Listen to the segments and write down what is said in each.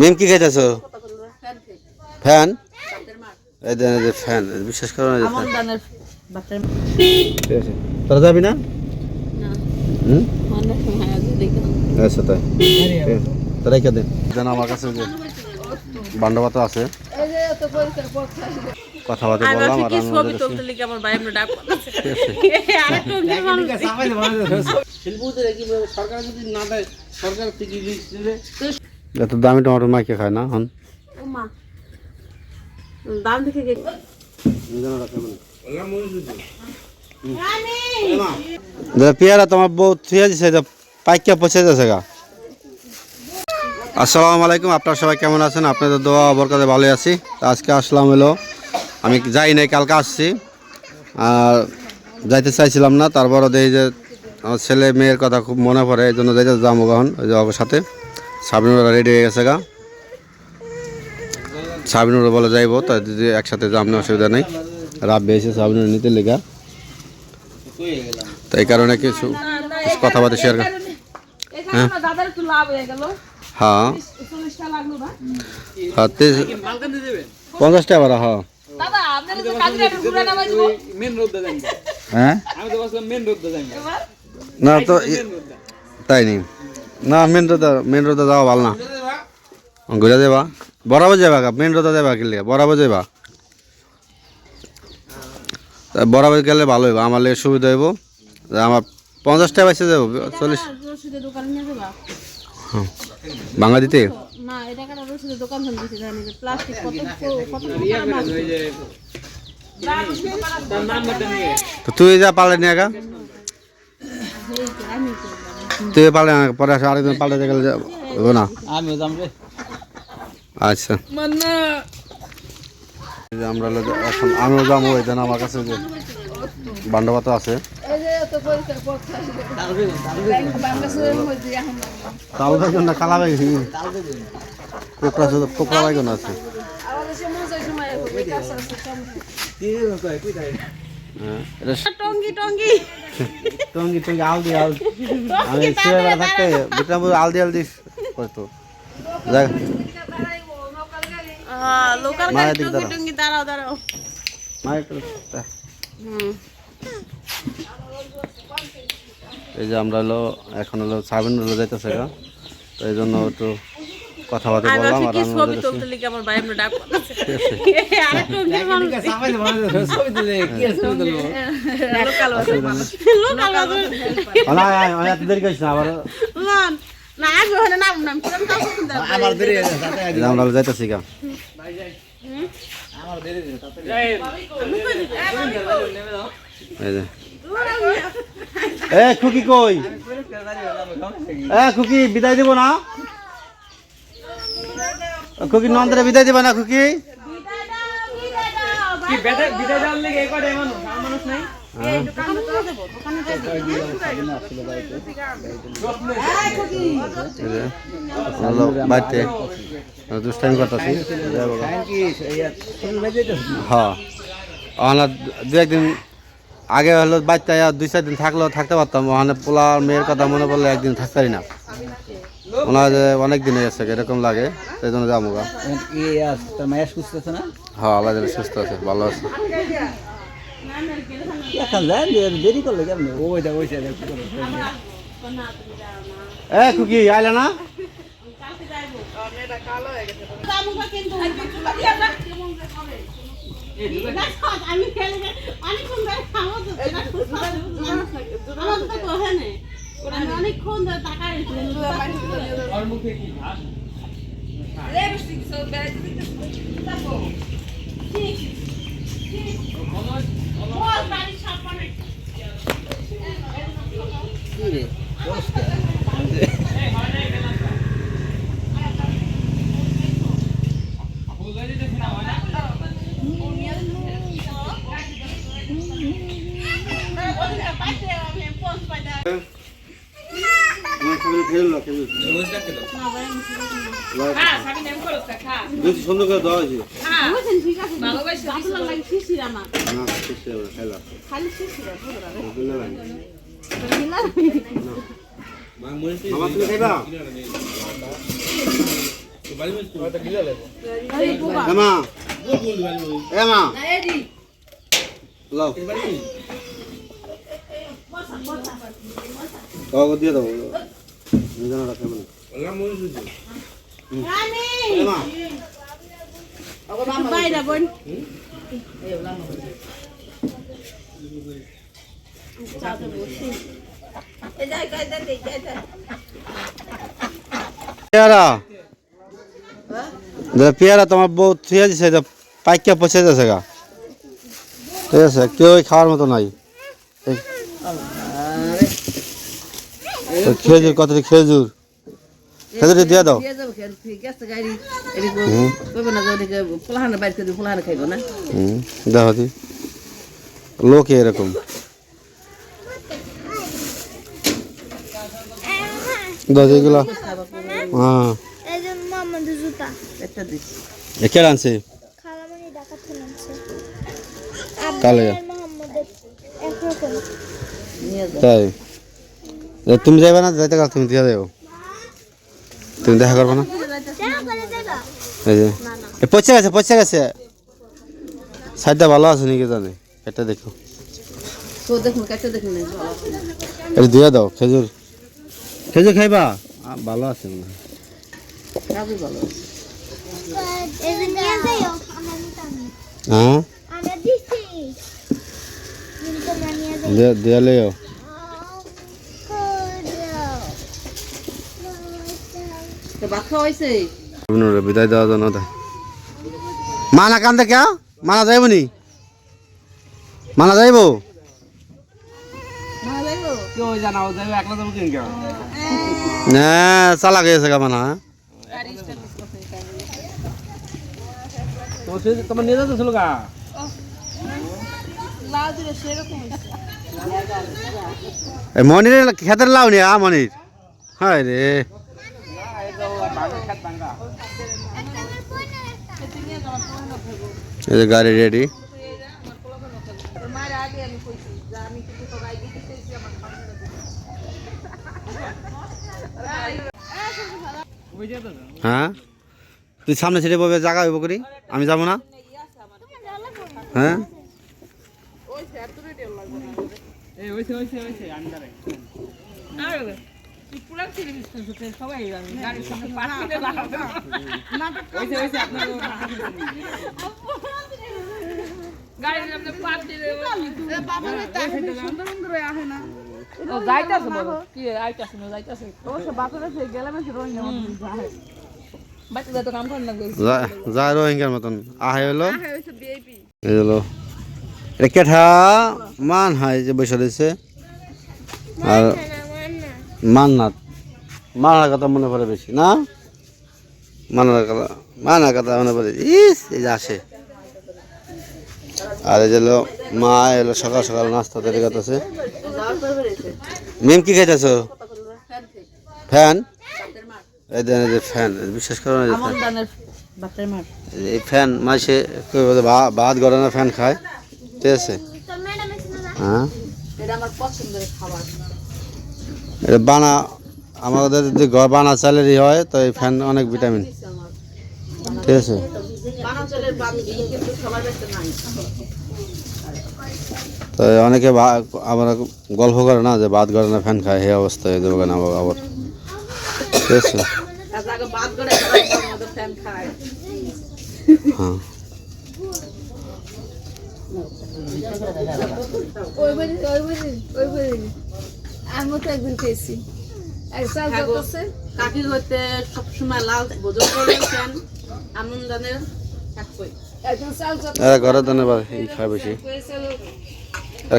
মেম কি খাইতেছ? ফ্যান? দেন ফ্যান, বিশ্বাস করো না তোরা যাবি না? আচ্ছা তাই। তোরা রেখে দে। আমার কাছে যে বান্ডবাতা আছে। কথাবার্তা বললাম আর ছবি তুলতে আমার ভাই আমরা ডাক পাঠাচ্ছে ঠিক আছে। আরেকটু শিল্পদের কীভাবে সরকার যদি না দেয় সরকার থেকে লিস্ট দিলে এত দামি টমেটো মাইকে খায় না হন? দাম দেখে গে পেয়ারা তোমার বউ থুয়ে দিছে পাইকা পচে যাচ্ছে গা। আসসালামু আলাইকুম আপনারা সবাই কেমন আছেন? আপনাদের দোয়া বরকাতে ভালোই আছি। আজকে আসলাম হলো আমি যাই নাই কালকে আসছি। আর যাইতে চাইছিলাম না তারপরও দেখি যে আমার ছেলে মেয়ের কথা খুব মনে পড়ে এই জন্য যাইতে যাব কখন ওই যে ওর সাথে। সাবিনুরা রেডি হয়ে গেছে গা। সাবিনুরা বলে যাইবো তাই যদি একসাথে যাম না অসুবিধা নেই। রাত বেয়েছে সাবিনুর নিতে লেগা। তো এই কারণে কিছু কথাবার্তা শেয়ার কর এখানে দাদার একটু লাভ হয়ে গেল। হ্যাঁ। হ্যাঁ পঞ্চাশ টাকা বাড়া হ্যাঁ। দাদা আপনার যে কাজে ঘুরে নামাই দিব মেন রোড দা হ্যাঁ? আমি তো বলছিলাম মেন রোড দা না তো তাই নি? না মেন রোদে মেন রোদে যাওয়া ভালো না। ঘুরে যাবা বরাবর যাবা মেন রোদে যাবা কিনলে বরাবর যাবা তা বরাবর গেলে ভালো হইব আমার লেগে সুবিধা হইব। যে আমার পঞ্চাশ টাকা বাইসে যাব? চল্লিশ ভাঙা দিতে? না এটা দোকান থেকে দিতে জানি যে প্লাস্টিক কত কত ওই তো তুই যা পাল্টে নিয়ে গা। তুই আন, পরে আসে আরেকদিন পাল্টাতে গেলে যা- হইব না। আমি যাম আচ্ছা। মানে আমরা হলো এখন আমিও যাব এই জন্য আমার কাছে যে বান্ডবাতা আছে। তাল বেগুন না কালা বেগুন কোকড়া শুধু কোকড়া বেগুন আছে আমাদের সে মজার সময় হবে কাছে আছে। হ্যাঁ, টঙ্গি টঙ্গি। টঙ্গি টঙ্গি আল দি আল আমি ছেলেবেলা থাকতে বিক্রমপুর আল দি করতো। লোকাল মায়ের টঙ্গি টঙ্গি দাঁড়াও দাঁড়াও। মা একটু তা- হুম। এই যে আমরা হলো এখন হলো সাবিন হলো যাইতেছে গা। তো এই জন্য একটু কথাবার্তা বললাম আর আমি ছবি তুলতে লিখে আমার ভাই আমরা ডাক আমার দেরি আছে তাতে এই যে আমরা হলো যাইতেছি গা। আমার দেরি তাতে এই যে। এ খুকি কই? এ খুকি বিদায় দিব না? খুকি নন্দরে বিদায় দিব না খুকি? কি বিদায় বিদায় দেওয়ার লেগে এই কটাই মানুষ? আর মানুষ নাই? এই যে, হলো বাড়িতে দুষ্টাইম করতেছি। হ্যাঁ। দু একদিন আগে হলো বাচ্চা দুই চার দিন থাকলেও থাকতে পারতাম ওখানে পোলা মেয়ের কথা মনে পড়লে একদিন থাকতে পারি না। মনে হয় যে অনেক দিন হয়ে গেছে এরকম লাগে সেই জন্য যাব গা। মায়ের সুস্থ আছে না? হ্যাঁ আল্লাহ সুস্থ আছে ভালো আছে। দেরি করলে কেমন? এ খুকি আইলা না? আমি খেলে অনেকক্ষণ ধরে খাব তো আমার তো কোহেনে আমি অনেকক্ষণ ধরে টাকা আর মুখে কি ঘাস সুন্দর করে দেওয়া হয়েছে বুঝছেন ঠিক আছে ভালোবাসি আপনার লাগে শিশির আমার না সুস্থ খাইলাম খালি শিশির মা মরিচ মামা তুমি খাইবা বাড়ি মরিচ তো এই বুবা এমা বল বল বাড়ি মরিচ এমা লাও। বাড়ি মরিচ? কাগজ দিয়ে দাও। মানে হইছে রানী এমা পেয়ারা। পেয়ারা তোমার বউ থুয়ে দিছে পাইকা পচে যাচ্ছে গা। ঠিক আছে, কেউ খাওয়ার মতো নাই। খেজুর, কত খেজুর? খেজুর দিয়ে দাও। দেখো দি। লোকে এরকম। দাদা এগুলো। হ্যাঁ। কে আনছে? কালে। তাই। তুমি যাবে না? যাইতে গেলে তুমি দিয়ে দেবো তুমি দেখা করবে না? এই যে। পচে গেছে পচে গেছে। সাইডটা ভালো আছে নাকি জানে। এটা দেখো। এটা দিয়ে দাও খেজুর। খেজুর খাইবা? ভালো আছে মনে হয়। কাজু ভালো এই যে নিয়ে যাইও আমরা নিতাম না। হ্যাঁ আমরা দিছি কিন্তু তোমরা নিয়ে যাই দিয়ে দিয়ে লেও তো ভাত খাওয়া হয়েছে আপনারা বিদায় দেওয়ার জন্য দেয় মানা কান্দে কে মানা যাইব নি? মানা যাইব কেউ জানাও যাবে একলা যাব কেন কেন না চালা গেছে গা মানা হ্যাঁ? তোমার সে তোমার নিয়ে যাচ্ছে ছিল গা এই মনির খেতের লাউ নি আ মনির হায় রে এই যে গাড়ি রেডি হ্যাঁ তুই সামনে ছেড়ে বলবে জায়গা হইব করি আমি যাব না হ্যাঁ যা- যা রোহিঙ্গার মতন আহে হলো এই হলো এটা কেঠা মান হয় যে বসে রয়েছে আর মান্নাত। মানার কথা মনে পড়ে বেশি না? মানার কথা মানার কথা মনে পড়ে ইস এই যে আসে। আর এই যে হলো মা এলো সকাল সকাল নাস্তা তৈরি করতেছে। মেম কি খাইতেছো? ফ্যান? এই দেন এই যে ফ্যান বিশ্বাস করো না এই ফ্যান। দানের এই ফ্যান মাসে বলে ভাত গড়ে না ফ্যান খায়। ঠিক আছে? তো ম্যাডাম এসে না? হ্যাঁ? এটা আমার পছন্দের খাবার। বানা আমাদের যদি বানা চালেরই হয় তো এই ফ্যান অনেক ভিটামিন ঠিক আছে? চলের তো অনেকে আবার গল্প করে না যে ভাত গড়ে না ফ্যান খায় এই অবস্থা হয়ে যাবে কেন আবার ঠিক আছে? করে হ্যাঁ। ওই ওই ওই আমিও তো একদিন খেয়েছি। হ্যাঁ। কাকি হইতে সবসময় লাল ভোজন করেছেন আমন দানের ঘরের দানে এই খায় বেশি।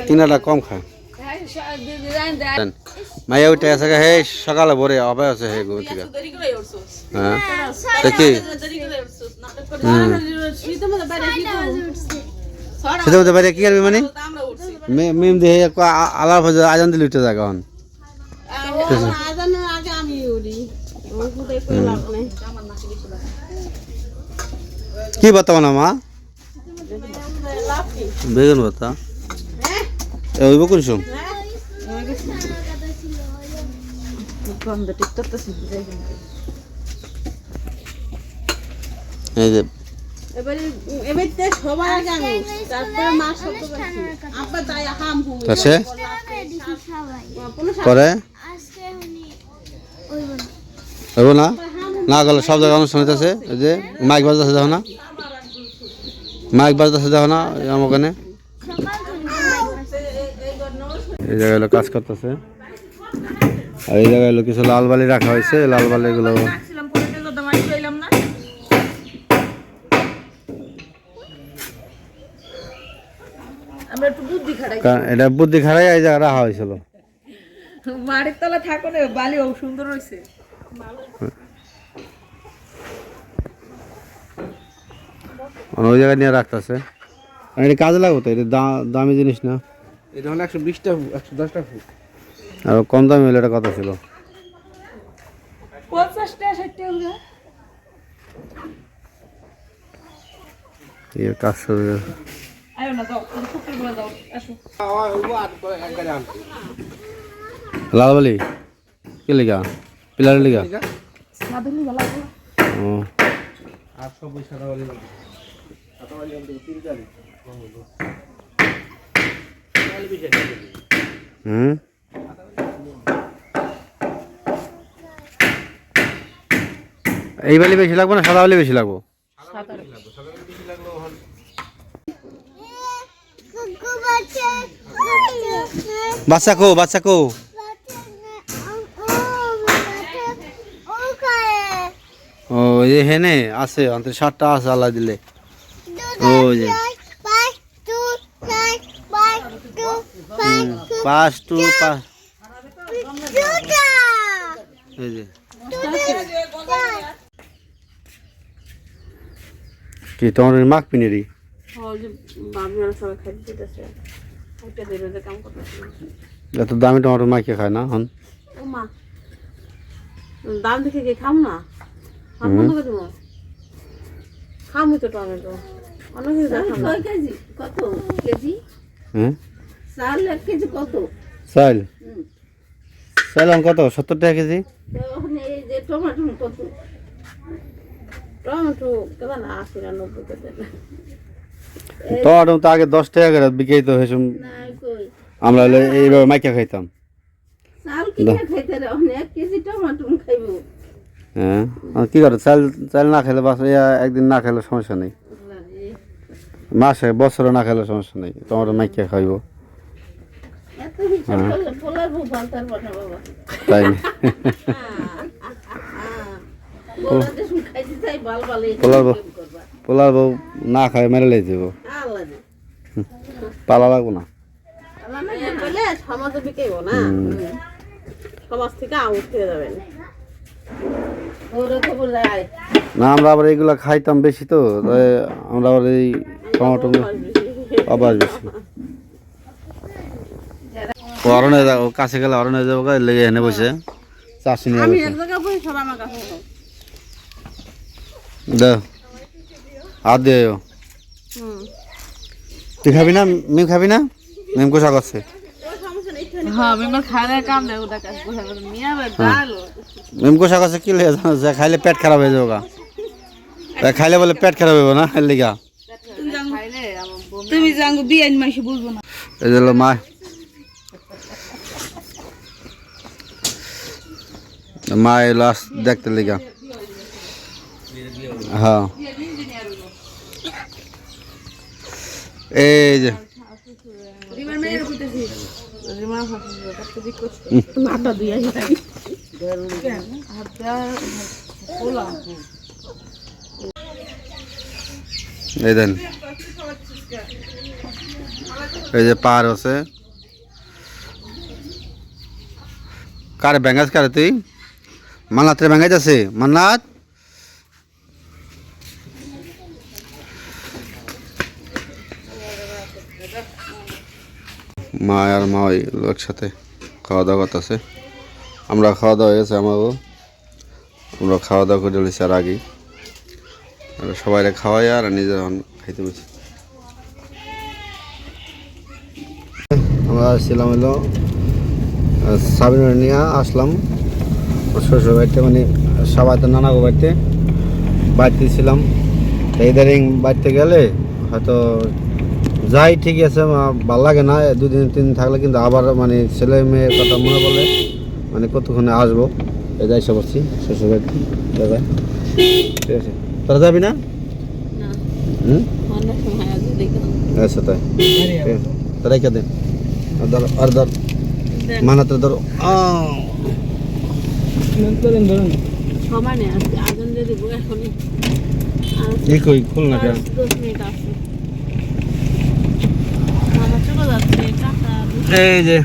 কিনাটা কম খায়। দেন। মাইয়া উঠে আছে হে সকালে ভোরে অবাই আছে হে ঘুম থেকে হ্যাঁ। হুম। সেটা বলতে পারি কি করবি মানে? মেম আ- আলাপ হয়ে যায়, আজান দিলে উঠে যায় নেই। কি বর্তমান মা? বেগুন ভর্তা ওইব কোন সম এই যে এবারে এবার তো সবার আগে আমি তারপরে মা শব্দ করছি আব্বা তাই হাম হু তা সে? দেখি সবাই। কোনো করে? আজকে উনি ওই বলে হইব না না গেলে সব জায়গায় অনুষ্ঠান হইতেছে। এই যে মাইক বাজতেছে দেখো না? মাইক বাজতেছে দেখো না আমার ওখানে? এই জায়গায় কাজ করতেছে। আর এই জায়গায় কিছু লাল বালি রাখা হয়েছে। লাল বালিগুলো আমরা একটু বুদ্ধি খাটাই কারণ এটা বুদ্ধি খারাই এই জায়গায় রাখা হয়েছিল। মাটির তলা থাকো না বালি ও সুন্দর হয়েছে। ওই জায়গায় নিয়ে রাখতেছে। আর এটা কাজে লাগবে তো এটা দা- দামি জিনিস না? এটা হলো একশো বিশটা একশো দশটা ফুট। আর কম দামি হলে এটা কথা ছিল। পঞ্চাশটা ষাটটা এর কাজ শুরু হয়ে- আয়ো না যাও ফুকের বলে যাও আসো। একবারে আনতে লাল বালি কে লিগা? পিলারের লিগা? হুম? এই বালি বেশি লাগবে না সাদা বালি বেশি লাগবো? কুকু বাচ্চা বাচ্চা কো বাচ্চা কো। ও এই হেনে, আছে, অন্তত সাতটা আছে, আল্লাহ দিলে। ও যে। যে। কি, তোমার মাখ পিনেরি এত দামি টমেটো মাখিয়ে খায় না হন? ও মা। দাম দেখে কি খাম না? খামই তো টমেটো। অনেক কিছু দেখাম না কেজি? কত? কেজি? হ্যাঁ? চাল এক কেজি কত? সত্তর টাকা কেজি? ওখানে এই যে টমাটো কত? টমেটো কেমন? আশি না নব্বই টমেটো তো আগে দশ টাকা করে বিকেই তো হেসুম আমরা হলে এইভাবে মাইকা খাইতাম। হ্যাঁ কি করে? চাল চাল না খেলে বাস একদিন না খেলে সমস্যা নেই। মাসে বছরে না খেলে সমস্যা নেই। টমেটো মাইকা খাইব। বাবা। তাই না। পোলার বউ পোলার বউ না খায় মেরে লেগে যাব পালা লাগবো না। না আমরা আবার এইগুলা খাইতাম বেশি তো আমরা আবার এই টমেটো আবার বেশি ও অরণে যা- ও কাছে গেলে অরণে যাব লেগে এনে বসে। চাষি নিয়ে দাও। দে। হাত দিয়ে তুই খাবি না? মিম খাবি না? মিম কোষা করছে হ্যাঁ মেম্বার খাওয়ার কাম নেই ওটা কাজ করে মিয়া ডাল। মিম কোষা করছে কি খাইলে পেট খারাপ হয়ে যাব খাইলে বলে পেট খারাপ হইব না লিগা। তুমি জাঙ্গু বিয়ান মাসে বুঝব না। এই যে মা। মা এলো দেখতে লিগা। হ্যাঁ এই যে মাথা দুই আসি তাই এই দেন এই যে পাহাড় আছে কারে ব্যাঙ্গাস কারে তুই মান্নাত রে ব্যাঙ্গাইতে আছে মান্নাত মা আর মা ওই একসাথে খাওয়া দাওয়া করতেছে। আমরা খাওয়া দাওয়া হয়ে গেছে আমারও আমরা খাওয়া দাওয়া করে চলেছি আর আগেই সবাই খাওয়াই আর নিজের খাইতে বসে। আমরা আসছিলাম হলো সাবিনা নিয়ে আসলাম। শ্বশুর বাড়িতে মানে সবাই তো নানা বাড়িতে। বাড়িতে ছিলাম। ইদারিং বাড়িতে গেলে হয়তো যাই ঠিক আছে ভালো লাগে না দুদিন তিন থাকলে কিন্তু আবার মানে ছেলে মেয়ের কথা মনে বলে মানে কতক্ষণে আসব? এই যাই সব বলছি শ্বশুর বাড়িতে দাদা। ঠিক আছে। তোরা যাবি না? হুম? আচ্ছা তাই। ঠিক আছে। তো রেখে দে। আর ধর আর ধর। দেন। মানাতে ধরো। এই কই খুল না কেন পাঁচ দশ মিনিট আছে আমার চলে যাচ্ছে টাকা এই যে।